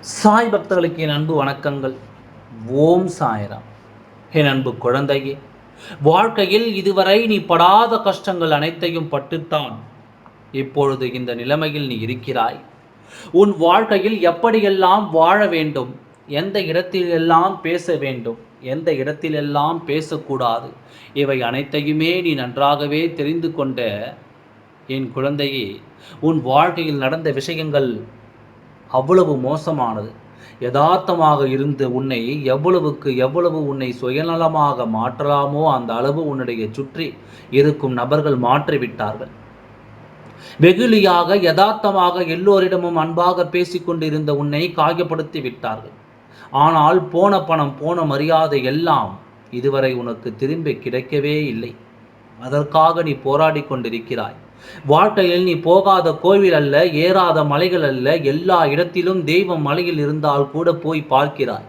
சாய் பக்தர்களுக்கு என் அன்பு வணக்கங்கள். ஓம் சாய்ராம். என் அன்பு குழந்தையே வாழ்க்கையில் இதுவரை நீ படாத கஷ்டங்கள் அனைத்தையும் பட்டுத்தான். இப்பொழுது இந்த நிலைமையில் நீ இருக்கிறாய். உன் வாழ்க்கையில் எப்படியெல்லாம் வாழ வேண்டும்? எந்த இடத்திலெல்லாம் பேச வேண்டும் எந்த இடத்திலெல்லாம் பேசக்கூடாது இவை அனைத்தையுமே நீ நன்றாகவே தெரிந்து கொண்ட என் குழந்தையே உன் வாழ்க்கையில் நடந்த விஷயங்கள் அவ்வளவு மோசமானது. யதார்த்தமாக இருந்த உன்னை எவ்வளவுக்கு எவ்வளவு உன்னை சுயநலமாக மாற்றலாமோ அந்த அளவு உன்னுடைய சுற்றி இருக்கும் நபர்கள் மாற்றிவிட்டார்கள். வெகுளியாக யதார்த்தமாக எல்லோரிடமும் அன்பாக பேசிக்கொண்டிருந்த உன்னை காயப்படுத்தி விட்டார்கள். ஆனால் போன பணம் போன மரியாதை எல்லாம் இதுவரை உனக்கு திரும்பி கிடைக்கவே இல்லை. அதற்காக நீ போராடி கொண்டிருக்கிறாய். வாழ்க்கையில் நீ போகாத கோவில் அல்ல ஏறாத மலைகள் அல்ல எல்லா இடத்திலும் தெய்வம் மலையில் இருந்தால் கூட போய் பார்க்கிறாய்.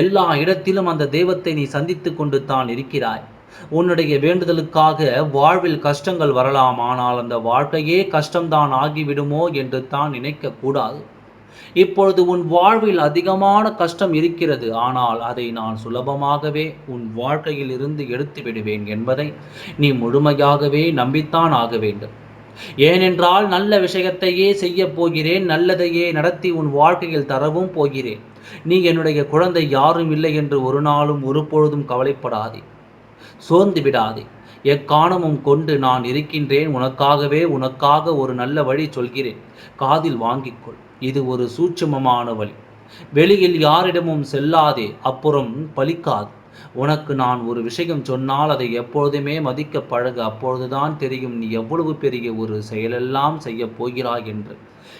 எல்லா இடத்திலும் அந்த தெய்வத்தை நீ சந்தித்து கொண்டு தான் இருக்கிறாய். உன்னுடைய வேண்டுதலுக்காக வாழ்வில் கஷ்டங்கள் வரலாம் ஆனால் அந்த வாழ்க்கையே கஷ்டம்தான் ஆகிவிடுமோ என்று தான் நினைக்க கூடாது. இப்பொழுது உன் வாழ்வில் அதிகமான கஷ்டம் இருக்கிறது. ஆனால் அதை நான் சுலபமாகவே உன் வாழ்க்கையில் இருந்து எடுத்து விடுவேன் என்பதை நீ முழுமையாகவே நம்பித்தான் ஆக வேண்டும். ஏனென்றால் நல்ல விஷயத்தையே செய்ய போகிறேன் நல்லதையே நடத்தி உன் வாழ்க்கையில் தரவும் போகிறேன். நீ என்னுடைய குழந்தை யாரும் இல்லை என்று ஒரு நாளும் ஒரு பொழுதும் கவலைப்படாதே. சோர்ந்து விடாதே. எக்காரணமும் கொண்டு நான் இருக்கின்றேன். உனக்காகவே உனக்காக ஒரு நல்ல வழி சொல்கிறேன். காதில் வாங்கிக்கொள். இது ஒரு சூட்சுமமான வழி. வெளியில் யாரிடமும் செல்லாதே அப்புறம் பலிக்காது. உனக்கு நான் ஒரு விஷயம் சொன்னால் அதை எப்பொழுதுமே மதிக்க பழகு. அப்பொழுதுதான் தெரியும் நீ எவ்வளவு பெரிய ஒரு செயலெல்லாம் செய்ய போகிறாய் என்று.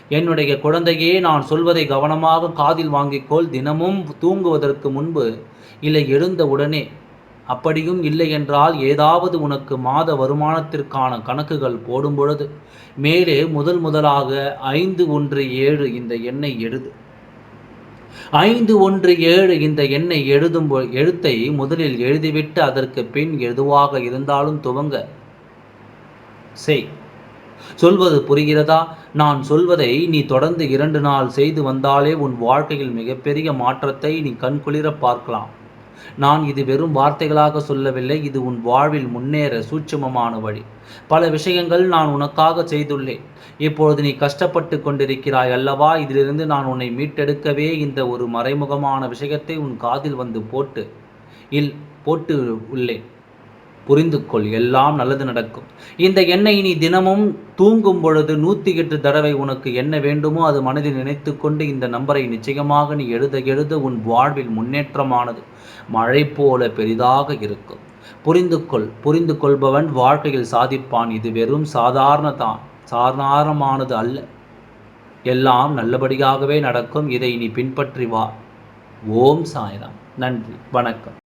என்னுடைய குழந்தையே நான் சொல்வதை கவனமாக காதில் வாங்கிக்கொள் தினமும் தூங்குவதற்கு முன்பு இல்லை எழுந்த உடனே அப்படியும் இல்லை என்றால் ஏதாவது உனக்கு மாத வருமானத்திற்கான கணக்குகள் போடும் பொழுது மேலே முதல் முதலாக ஐந்து ஒன்று ஏழு இந்த எண்ணை எழுது. ஐந்து ஒன்று ஏழு இந்த எண்ணை எழுதும் பொ- எழுத்தை முதலில் எழுதிவிட்டு அதற்கு பின் எதுவாக இருந்தாலும் துவங்க செய். சொல்வது புரிகிறதா? நான் சொல்வதை நீ தொடர்ந்து இரண்டு நாள் செய்து வந்தாலே உன் வாழ்க்கையில் மிகப்பெரிய மாற்றத்தை நீ கண்குளிர பார்க்கலாம். நான் இது வெறும் வார்த்தைகளாக சொல்லவில்லை இது உன் வாழ்வில் முன்னேற சூட்சமமான வழி. பல விஷயங்கள் நான் உனக்காக செய்துள்ளேன். இப்பொழுது நீ கஷ்டப்பட்டு கொண்டிருக்கிறாய் அல்லவா? இதிலிருந்து நான் உன்னை மீட்டெடுக்கவே இந்த ஒரு மறைமுகமான விஷயத்தை உன் காதில் வந்து போட்டு இல் போட்டு உள்ளேன். புரிந்து கொள் எல்லாம் நல்லது நடக்கும். இந்த எண்ணெய் நீ தினமும் தூங்கும் பொழுது நூற்றி எட்டு தடவை உனக்கு என்ன வேண்டுமோ அது மனதில் நினைத்து கொண்டு இந்த நம்பரை நிச்சயமாக நீ எழுத எழுத உன் வாழ்வில் முன்னேற்றமானது மழை போல பெரிதாக இருக்கும். புரிந்து கொள் புரிந்து கொள்பவன் வாழ்க்கையில் சாதிப்பான். இது வெறும் சாதாரண தான் சாதாரணமானது அல்ல. எல்லாம் நல்லபடியாகவே நடக்கும். இதை நீ பின்பற்றி வா. ஓம் சாய்ராம். நன்றி. வணக்கம்.